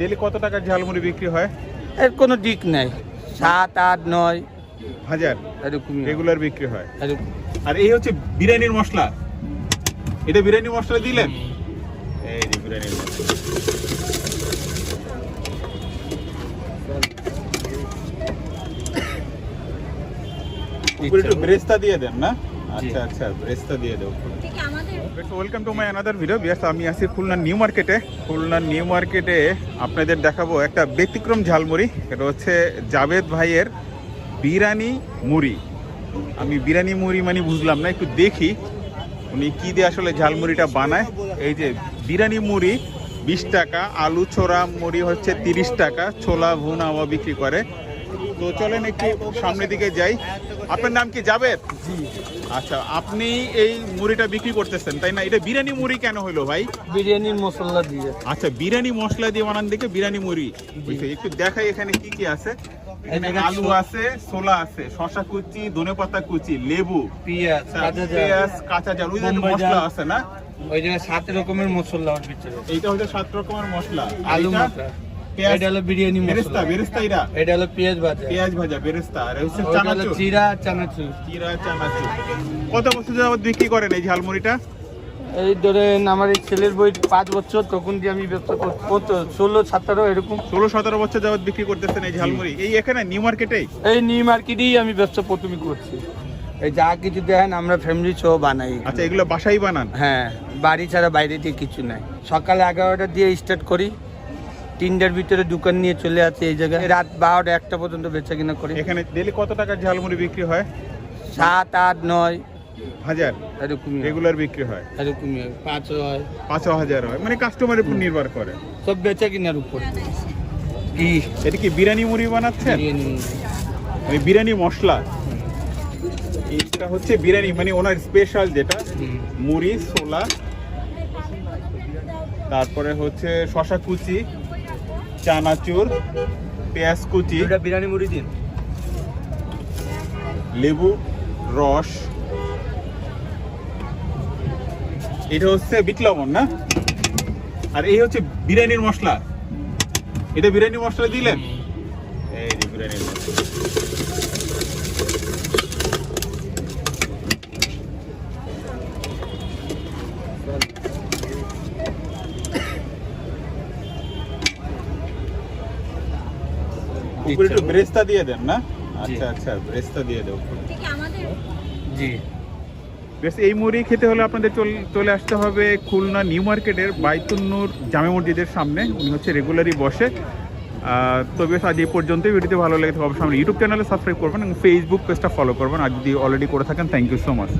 Daily কত টাকার ঝালমুড়ি বিক্রি হয়? এর কোনো দিক নাই। সাত আট নয়। হাজার? এরকমই রেগুলার বিক্রি হয়। আর এই হচ্ছে বিরিয়ানির মশলা। এটা বিরিয়ানি মশলা দিলেন? এই যে বিরিয়ানির মশলা। উপরে একটু ব্রেস্তা দিয়ে দেন না? আচ্ছা আচ্ছা ব্রেস্তা দিয়ে দেবো welcome to my another video Biyas আমি আছি খুলনা নিউ মার্কেটে। খুলনা নিউ মার্কেটে আপনাদের দেখাবো একটা ব্যতিক্রম ঝালমুড়ি। এটা হচ্ছে জাভেদ ভাইয়ের বিরিয়ানি মুড়ি। আমি বিরিয়ানি মুড়ি মানে বুঝলাম না একটু দেখি উনি কি দিয়ে আসলে ঝালমুড়িটা বানায়। এই যে বিরিয়ানি মুড়ি বিশ টাকা আলু ছোড়া মুড়ি হচ্ছে তিরিশ টাকা ছোলা ভুনা বিক্রি করে। তো চলেন একটু সামনের দিকে যাই। আপনার নাম কি জাভেদ? আচ্ছা আপনি এই মুড়িটা বিক্রি করতেছেন তাই না? এটা বিরিয়ানি মুড়ি কেন হলো ভাই? বিরিয়ানির মশলা দিয়ে। আচ্ছা বিরিয়ানি মশলা দিয়ে বানান দেখে বিরিয়ানি মুড়ি। একটু দেখাই এখানে কি কি আছে। আলু আছে ছোলা আছে শশা কুচি ধনেপাতা কুচি লেবু পেঁয়াজ আচ্ছা, কাঁচা ঝাল, পেঁয়াজ কাঁচা জাল ওই মশলা আছে না? ওই জায়গায় সাত রকমের মশলা ওর ভিতরে। এইটা হচ্ছে সাত রকমের মশলা। আলু মশলা। পেঁয়াজ এটা হলো বিরিয়ানি বেরেস্তা এটা এটা হলো পেঁয়াজ ভাজা। পেঁয়াজ ভাজা বেরেস্তা। আর হচ্ছে চানাচুর। চানাচুর। চানাচুর। কত বছর যাবত বিক্রি করেন এই ঝালমুড়িটা? এই ধরেন আমার এই ছেলের বই পাঁচ বছর তখন দিয়ে আমি ব্যবসা ষোলো সতেরো এরকম। ষোলো সতেরো বছর যাবত বিক্রি করতেছেন এই ঝালমুড়ি। এই এখানে নিউ মার্কেটেই? এই নিউ মার্কেটেই আমি ব্যবসা প্রথমে করছি। এই যা কিছু দেখেন আমরা ফ্যামিলি সহ বানাই আচ্ছা এগুলো বাসাই বানান? হ্যাঁ বাড়ি ছাড়া বাইরে দিয়ে কিছু নাই। সকালে এগারোটা দিয়ে স্টার্ট করি। তিনটার ভিতরে দোকান নিয়ে চলে আসি এই জায়গায়। রাত বারোটা একটা পর্যন্ত বেচা কিনা করি। এখানে ডেলি কত টাকার ঝালমুড়ি বিক্রি হয়? সাত আট নয়। হাজার? এরকমই রেগুলার বিক্রি হয়? এরকমই পাঁচ হয়। পাঁচ হাজার হয়। মানে কাস্টমারের উপর নির্ভর করে। সব বেচা কিনার উপর। কি এটা কি বিরিয়ানি মুড়ি বানাচ্ছেন? বিরিয়ানি মানে বিরিয়ানি মশলা? এটা হচ্ছে বিরিয়ানি মানে ওনার স্পেশাল যেটা। মুড়ি ছোলা। তারপরে হচ্ছে শশা কুচি। চানাচুর পেঁয়াজ কুচি বিরিয়ানি মুড়ি দিন। লেবু রস। এটা হচ্ছে বিট লবণ না? আর এই হচ্ছে বিরিয়ানির মশলা। এটা বিরিয়ানি মশলা দিলেন? এই বিরিয়ানির মশলা। উপরে একটু ব্রেস্তা দিয়ে দেন না? আচ্ছা আচ্ছা ব্রেস্তা দিয়ে দেবো জি। বেশ এই মুড়ি খেতে হলে আপনাদের চল- চলে আসতে হবে খুলনা নিউ মার্কেটের বাইতুন্নুর জামে মসজিদের সামনে। উনি হচ্ছে রেগুলারই বসে। তো বেশ আজ এই পর্যন্তই। ভিডিওতে ভালো লেগে থাকে অবশ্যই আমার ইউটিউব চ্যানেলে সাবস্ক্রাইব করবেন এবং ফেসবুক পেজটা ফলো করবেন। আর যদি অলরেডি করে থাকেন থ্যাংক ইউ সো মাচ